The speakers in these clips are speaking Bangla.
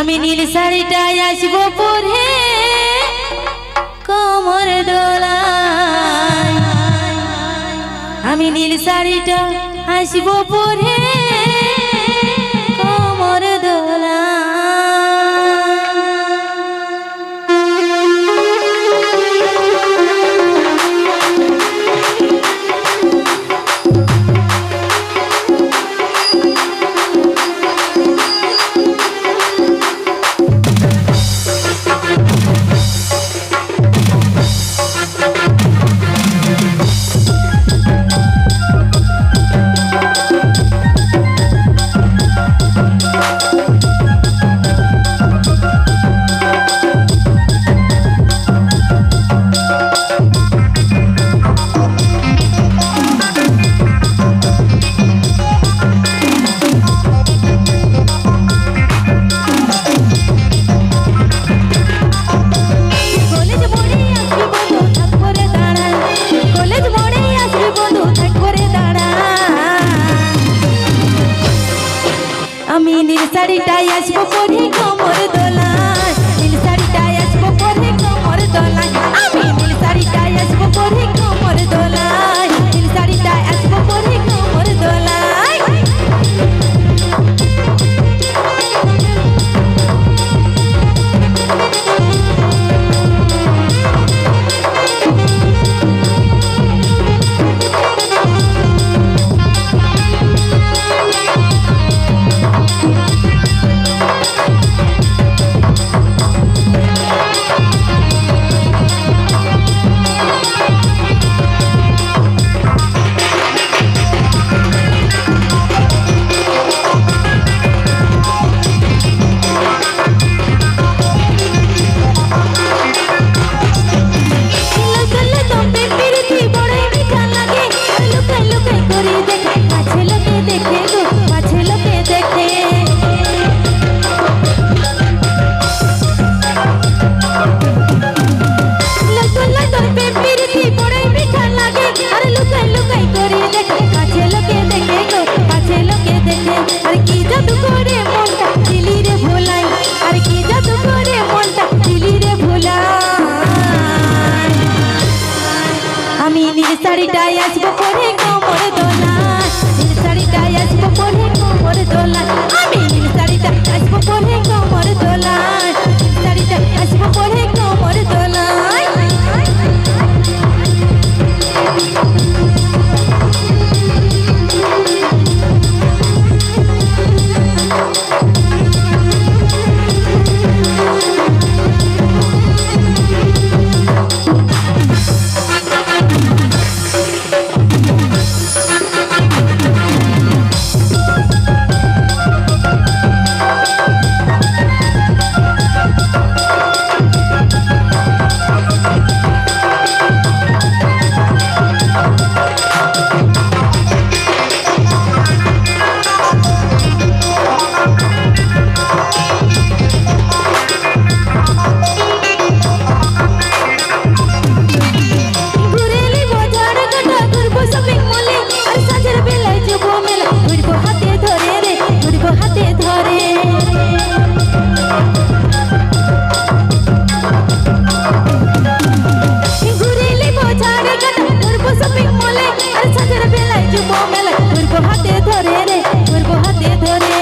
আমি নীল শাড়িটাই আসব পরে কোমর দোলা আমি নীল শাড়িটা আসব পরে শাড়িটাই আসব পরে আমি নীল শাড়িটাই আসব পরে কোমর দোলা। নীল শাড়িটাই আসব পরে কোমর দোলা। আমি নীল শাড়িটা আসব পরে কোমর দোলা। নীল শাড়িটা আসব পরে ধরে রে, ঘুরবো হাতে ধরে।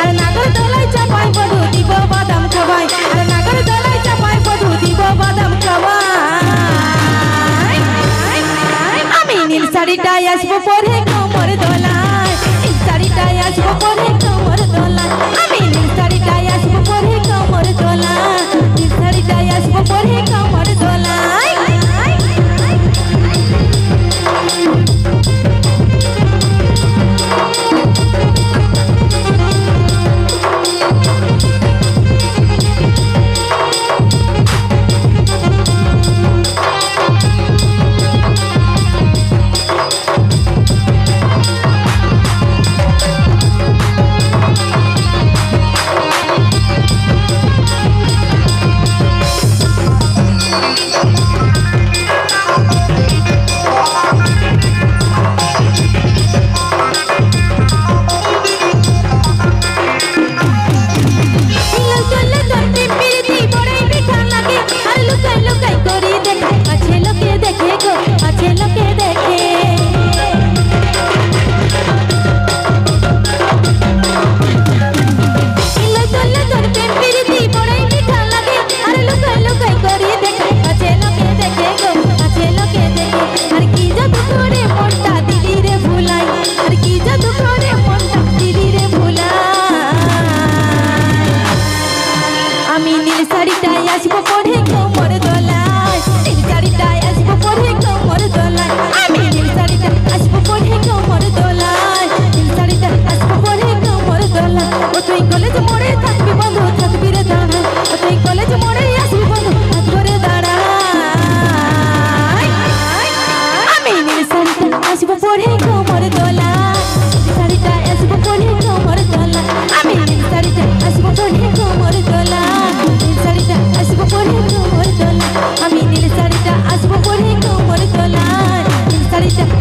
আর নাগর দোলায় চাপায় বধু, দিব বাদাম খাওয়াই আর নাগর দোলায় চাপায় বধু, দিব বাদাম খাওয়াই আমি নীল শাড়িটায় আসব পরে কোমর দোলায়। নীল শাড়িটায় আসব পরে কোমর দোলায়। আমি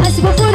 అసిపో